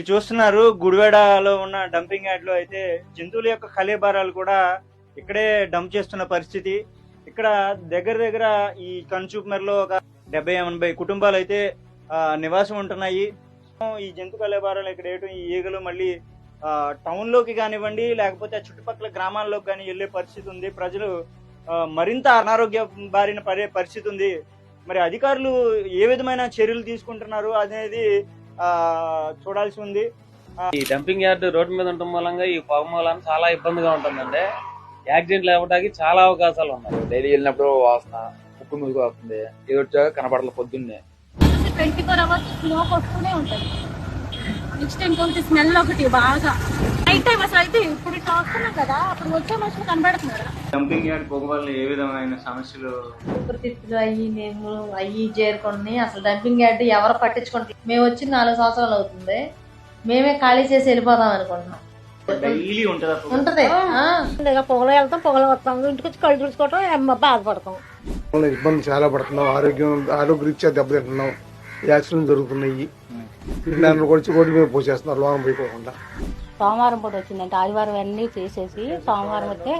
మీరు చూస్తున్నారు గుడివాడలో ఉన్న డంపింగ్ యార్డ్లో అయితే జంతువుల యొక్క కలేబారాలు కూడా ఇక్కడే డంప్ చేస్తున్న పరిస్థితి. ఇక్కడ దగ్గర దగ్గర ఈ కన్సూమర్లో ఒక డెబ్బై ఎనభై కుటుంబాలు అయితే నివాసం ఉంటున్నాయి. ఈ జంతు కలేబారాలు ఇక్కడ వేయటం ఈ ఈగలు మళ్ళీ టౌన్లోకి టౌన్లోకి కానివ్వండి లేకపోతే ఆ చుట్టుపక్కల గ్రామాల్లోకి కానీ వెళ్ళే పరిస్థితి ఉంది. ప్రజలు మరింత అనారోగ్య బారిన పడే పరిస్థితి ఉంది. మరి అధికారులు ఏ విధమైన చర్యలు తీసుకుంటున్నారు అనేది చూడాల్సి ఉంది ఈ డంపింగ్ యార్డ్ రోడ్డు మీద ఉండటం మూలంగా ఈ పొగ మూలాన చాలా ఇబ్బందిగా ఉంటుందండి. యాక్సిడెంట్లు అవ్వడానికి చాలా అవకాశాలు ఉన్నాయి. డైలీ వెళ్ళినప్పుడు వాసన ముక్కు ముగ్గు వస్తుంది. ఇది వచ్చాక పొద్దున్నే. ట్వంటీ ఫోర్ అవర్స్ స్మోక్ వస్తూనే ఉంటుంది. నెక్స్ట్ ఇంకొకటి స్మెల్ ఒకటి బాగా. నైట్ టైం అసలు అయితే ఇప్పుడు ఇట్లా వస్తున్నాం కదా అప్పుడు వచ్చే మనుషులు కనబడుతున్నారా డంపింగ్ యార్డ్ పొగ వల్ల ఏ విధమైన సమస్యలు? ఊపిరితిత్తులు అయ్యి మేము అయ్యి చేరుకొని అసలు డంపింగ్ యార్డ్ ఎవరు పట్టించుకుంటారు మేము వచ్చి నాలుగు సంవత్సరాలు అవుతుంది. మేమే ఖాళీ చేసి వెళ్ళిపోదాం అనుకుంటున్నాం. డైలీ ఉంటుందా పొగలు వెళ్తాం పొగలు వస్తాం. ఇంటికి వచ్చి కళ్ళు తుడుచుకోవటం ఏం బాధపడతాం. ఇబ్బంది చాలా పడుతున్నాం. ఆరోగ్యం ఆరోగ్యరీత్యా దెబ్బతింటున్నాం. యాక్సిడెంట్ జరుగుతున్నాయి. నన్ను కొడిచి రోడ్డు మీద పోసేస్తున్నారు లోనం పోయిపోకుండా. సోమవారం పూట వచ్చిందంటే. ఆదివారం అన్నీ చేసేసి సోమవారం వస్తే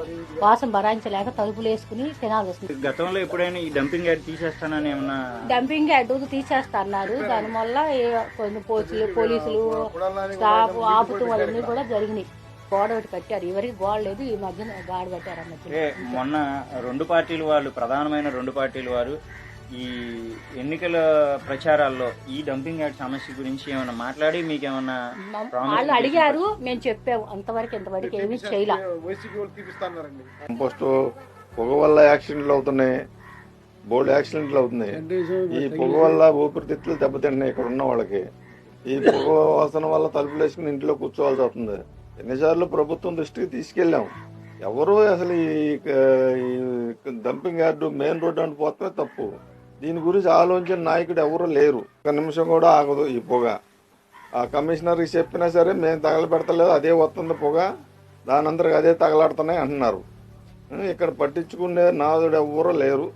వాసన భరాయించలేక తలుపులు వేసుకుని తినాల్సి వస్తుంది. గతంలో ఎప్పుడైనా ఈ డంపింగ్ యార్డ్ తీసేస్తానని ఏమన్నా డంపింగ్ అడ్డు తీసేస్తున్నారు. దానివల్ల ఏ- కొన్ని పోలీసులు పోలీసులు స్టాఫ్ ఆపుతూ అవన్నీ కూడా జరిగినాయి. గోడ ఒకటి కట్టారు. ఎవరికి గోడ లేదు ఈ మధ్యన గాడి కట్టారు మొన్న రెండు పార్టీలు వాళ్ళు ప్రధానమైన రెండు పార్టీలు వారు ఈ ఎన్నికల ప్రచారాల్లో ఈ డంపింగ్ యార్డ్ సమస్య గురించి ఏమైనా మాట్లాడి మీకు ఏమన్నా వాళ్ళు అడిగారు మేము చెప్పాము. అంతవరకు ఇంతవరకు ఏమీ చేయలే. వైసీపీ వాళ్ళు తీపిస్తున్నారండి కంపోస్ట్ పొగ వల్ల యాక్సిడెంట్లు అవుతున్నాయి. బోల్డ్ యాక్సిడెంట్లు అవుతున్నాయి. ఈ పొగ వల్ల ఊపిరితిత్తులు దెబ్బతింటున్నాయి ఇక్కడ ఉన్న వాళ్ళకి. ఈ పొగ వాసన వల్ల తలుపులు వేసుకుని ఇంట్లో కూర్చోవాల్సి అవుతుంది ఎన్నిసార్లు ప్రభుత్వం దృష్టికి తీసుకెళ్ళాం. ఎవరు అసలు ఈ ఈ డంపింగ్ యార్డు మెయిన్ రోడ్డు అని పోతే తప్పు. దీని గురించి ఆలోచించిన నాయకుడు ఎవరు లేరు. ఒక నిమిషం కూడా ఆగదు ఈ పొగ. ఆ కమిషనర్కి చెప్పినా సరే మేము తగలబెడతలేదు అదే వస్తుంది పొగ. దాని అందరికి అదే తగలాడుతున్నాయి అంటున్నారు. ఇక్కడ పట్టించుకునే నాదుడు ఎవ్వరూ లేరు.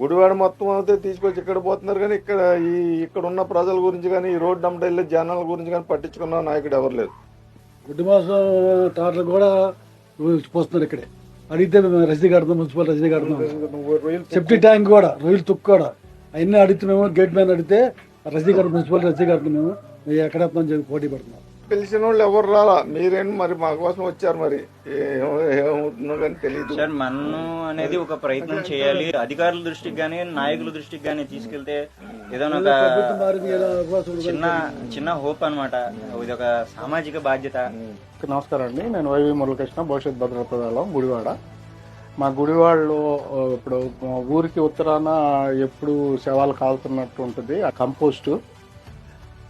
గుడివాడ మొత్తం అయితే తీసుకొచ్చి ఇక్కడ పోతున్నారు కానీ ఇక్కడ ఈ ఇక్కడ ఉన్న ప్రజల గురించి కానీ ఈ రోడ్డు అమ్మట వెళ్ళే జనాల గురించి కానీ పట్టించుకున్న నాయకుడు ఎవరు లేరు. గుడ్డి మాసం టార్లు కూడా పోస్తున్నారు ఇక్కడే. అడిగితే మేము రసీదు కడతాం మున్సిపల్ రసీదు కడతాం సెఫ్టీ ట్యాంక్ కూడా రొయ్యలు తుక్కు కూడా. అవన్నీ అడిగితే మేము గేట్ మ్యాన్ అడిగితే మున్సిపల్ రసీదు కడతాం మేము మేము ఎక్కడ చెప్పి పోటీ పడుతున్నాం పిలిచిన వాళ్ళు ఎవరు రాలా? మీరేంటి మరి మా కోసం వచ్చారు మరి? ఏమవుతుందో కానీ తెలియదు సార్ మనం అనేది ఒక ప్రయత్నం చేయాలి. అధికారుల దృష్టికి కానీ నాయకుల దృష్టికి కానీ తీసుకెళ్తే ఏదైనా ఒక చిన్న చిన్న హోప్ అన్నమాట. ఇది ఒక సామాజిక బాధ్యత. నమస్కారం అండి. నేను వైవి మురళకృష్ణ భవిష్యత్ భద్రతా దళం గుడివాడ. మా గుడి వాళ్ళు ఇప్పుడు మా ఊరికి ఉత్తరాన ఎప్పుడు శవాలు కాలుతున్నట్టు ఉంటుంది ఆ కంపోస్టు.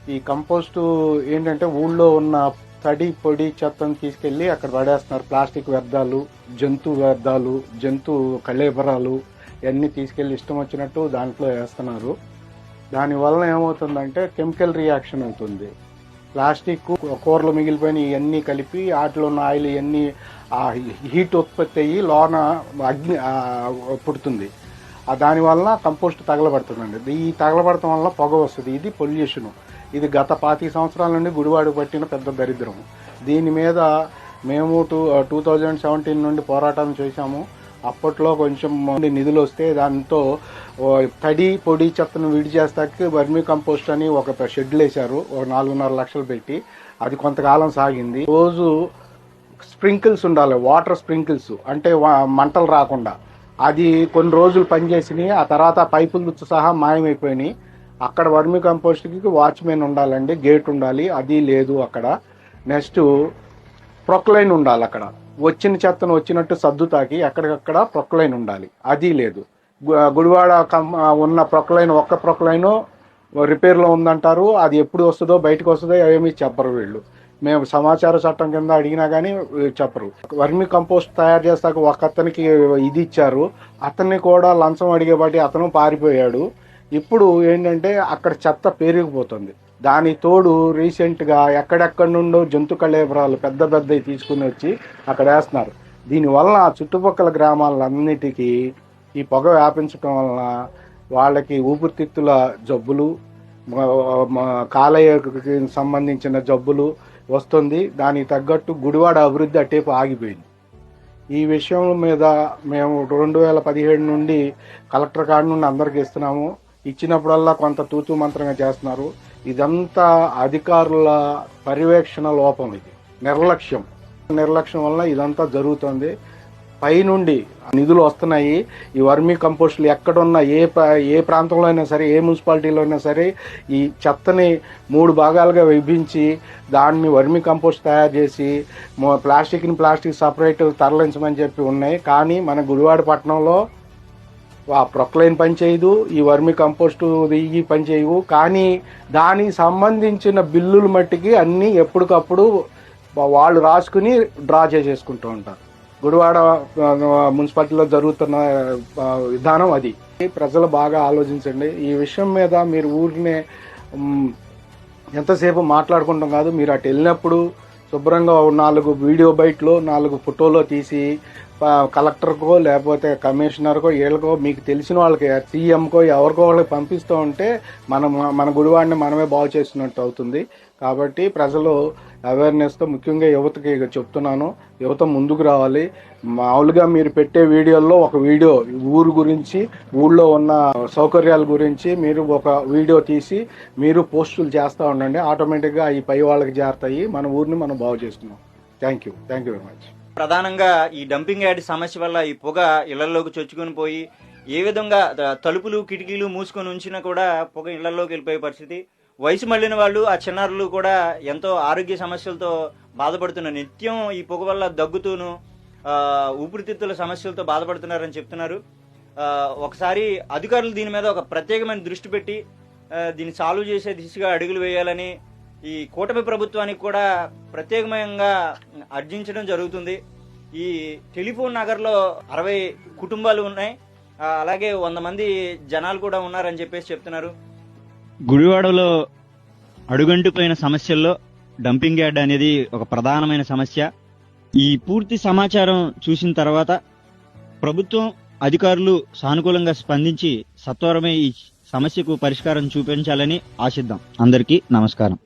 ఈ కంపోస్టు ఏంటంటే ఊళ్ళో ఉన్న తడి పొడి చెత్తను తీసుకెళ్ళి అక్కడ పడేస్తున్నారు. ప్లాస్టిక్ వ్యర్థాలు జంతు వ్యర్థాలు జంతు కళేబరాలు ఇవన్నీ తీసుకెళ్ళి ఇష్టం వచ్చినట్టు దాంట్లో వేస్తున్నారు. దానివల్ల ఏమవుతుందంటే కెమికల్ రియాక్షన్ అవుతుంది. ప్లాస్టిక్ కూరలు మిగిలిపోయిన ఇవన్నీ కలిపి వాటిలో ఉన్న ఆయిల్ ఇవన్నీ ఆ హీట్ ఉత్పత్తి అయ్యి లోన అగ్ని పుడుతుంది. దానివల్ల కంపోస్ట్ తగలబడుతుందండి. ఈ తగలబడటం వల్ల పొగ వస్తుంది. ఇది పొల్యూషన్. ఇది గత పాతి సంవత్సరాల నుండి గుడివాడు పట్టిన పెద్ద దరిద్రం. దీని మీద మేము టూ టూ థౌజండ్ సెవెంటీన్ నుండి పోరాటం చేశాము. అప్పట్లో కొంచెం నిధులు వస్తే దాంతో తడి పొడి చెత్తను విడి చేస్తాకి వర్మీ కంపోస్ట్ అని ఒక షెడ్లు వేశారు. ఒక నాలుగున్నర లక్షలు పెట్టి. అది కొంతకాలం సాగింది. రోజు స్ప్రింకిల్స్ ఉండాలి. Water sprinkles. అంటే మంటలు రాకుండా. అది కొన్ని రోజులు పనిచేసినాయి. ఆ తర్వాత పైపులతో సహా మాయమైపోయినాయి. అక్కడ వర్మి కంపోస్ట్కి వాచ్మెన్ ఉండాలండి. గేట్ ఉండాలి. అది లేదు అక్కడ. నెక్స్ట్ ప్రొక్లైన్ ఉండాలి అక్కడ. వచ్చిన చెత్తను వచ్చినట్టు సర్దుతాకి ఎక్కడికక్కడ ప్రొక్లైన్ ఉండాలి. అది లేదు. గుడివాడ కం- ఉన్న ప్రొక్లైన్ ఒక్క ప్రొక్లైన్ రిపేర్లో ఉందంటారు. అది ఎప్పుడు వస్తుందో బయటకు వస్తుందో ఏమీ చెప్పరు వీళ్ళు. మేము సమాచార చట్టం కింద అడిగినా కానీ చెప్పరు. వర్మి కంపోస్ట్ తయారు చేస్తాక ఒక అతనికి ఇది ఇచ్చారు. అతన్ని కూడా లంచం అడిగేబట్టి అతను పారిపోయాడు. ఇప్పుడు ఏంటంటే అక్కడ చెత్త పెరిగిపోతుంది దాని తోడు రీసెంట్గా ఎక్కడెక్కడి నుండో జంతు కళేబరాలు పెద్ద పెద్దవి తీసుకుని వచ్చి అక్కడ వేస్తున్నారు. దీనివల్ల చుట్టుపక్కల గ్రామాలన్నిటికీ ఈ పొగ వ్యాపించడం వలన వాళ్ళకి ఊపిరితిత్తుల జబ్బులు కాలయ్యకి సంబంధించిన జబ్బులు వస్తుంది. దానికి తగ్గట్టు గుడివాడ అభివృద్ధి అటేపు ఆగిపోయింది. ఈ విషయం మీద మేము రెండు వేల పదిహేడు నుండి కలెక్టర్ కాడ నుండి అందరికి ఇస్తున్నాము. ఇచ్చినప్పుడల్లా కొంత తూతూ మంత్రంగా చేస్తున్నారు. ఇదంతా అధికారుల పర్యవేక్షణ లోపం ఇది. నిర్లక్ష్యం. నిర్లక్ష్యం వల్ల ఇదంతా జరుగుతుంది. పైనుండి నిధులు వస్తున్నాయి. ఈ వర్మీ కంపోస్టులు ఎక్కడున్నా ఏ ఏ ప్రాంతంలో అయినా సరే ఏ మున్సిపాలిటీలో అయినా సరే ఈ చెత్తని మూడు భాగాలుగా విభజించి దాన్ని వర్మీ కంపోస్ట్ తయారు చేసి ప్లాస్టిక్ని ప్లాస్టిక్ సపరేట్ తరలించమని చెప్పి ఉన్నాయి. కానీ మన గుడివాడ పట్టణంలో ఆ ప్రొక్లైన్ పని చేయదు ఈ వర్మి కంపోస్ట్ ఇవి పని చేయవు. కానీ దానికి సంబంధించిన బిల్లులు మట్టికి అన్నీ ఎప్పటికప్పుడు వాళ్ళు రాసుకుని డ్రా చేసేసుకుంటూ ఉంటారు. గుడివాడ మున్సిపాలిటీలో జరుగుతున్న విధానం అది. ప్రజలు బాగా ఆలోచించండి. ఈ విషయం మీద మీరు ఊరినే ఎంతసేపు మాట్లాడుకుంటాం కాదు మీరు అటు వెళ్ళినప్పుడు శుభ్రంగా నాలుగు వీడియో బైట్లో నాలుగు ఫోటోలో తీసి కలెక్టర్కో లేకపోతే కమిషనర్కో వీళ్ళకో మీకు తెలిసిన వాళ్ళకి సీఎంకో ఎవరికో వాళ్ళకి పంపిస్తూ ఉంటే మనం మన గుడివాడిని మనమే బాగు చేసినట్టు అవుతుంది. కాబట్టి ప్రజలు అవేర్నెస్తో ముఖ్యంగా యువతకి చెప్తున్నాను. యువత ముందుకు రావాలి. మామూలుగా మీరు పెట్టే వీడియోల్లో ఒక వీడియో ఊరు గురించి ఊళ్ళో ఉన్న సౌకర్యాల గురించి మీరు ఒక వీడియో తీసి మీరు పోస్టులు చేస్తూ ఉండండి. ఆటోమేటిక్గా ఈ పై వాళ్ళకి చేరుతాయి మన ఊరిని మనం బాగు చేస్తున్నాం thank you. Thank you very much. ప్రధానంగా ఈ డంపింగ్ యార్డ్ సమస్య వల్ల ఈ పొగ ఇళ్ళలోకి చొచ్చుకొని పోయి ఏ విధంగా త- తలుపులు కిటికీలు మూసుకొని ఉంచినా కూడా పొగ ఇళ్ళలోకి వెళ్ళిపోయే పరిస్థితి. వయసు మళ్ళిన వాళ్ళు ఆ చిన్నారులు కూడా ఎంతో ఆరోగ్య సమస్యలతో బాధపడుతున్నారు నిత్యం ఈ పొగ వల్ల దగ్గుతూను ఊపిరితిత్తుల సమస్యలతో బాధపడుతున్నారని చెప్తున్నారు. ఒకసారి అధికారులు దీని మీద ఒక ప్రత్యేకమైన దృష్టి పెట్టి దీన్ని సాల్వ్ చేసే దిశగా అడుగులు వేయాలని ఈ కూటమి ప్రభుత్వానికి కూడా ప్రత్యేకంగా అర్జించడం జరుగుతుంది. ఈ టెలిఫోన్ నగర్లో అరవై కుటుంబాలు ఉన్నాయి. అలాగే వంద మంది జనాలు కూడా ఉన్నారని చెప్పేసి చెప్తున్నారు. గుడివాడలో అడుగంటిపోయిన సమస్యల్లో డంపింగ్ యార్డ్ అనేది ఒక ప్రధానమైన సమస్య. ఈ పూర్తి సమాచారం చూసిన తర్వాత ప్రభుత్వం అధికారులు సానుకూలంగా స్పందించి సత్వరమే ఈ సమస్యకు పరిష్కారం చూపించాలని ఆశిద్దాం. అందరికీ నమస్కారం.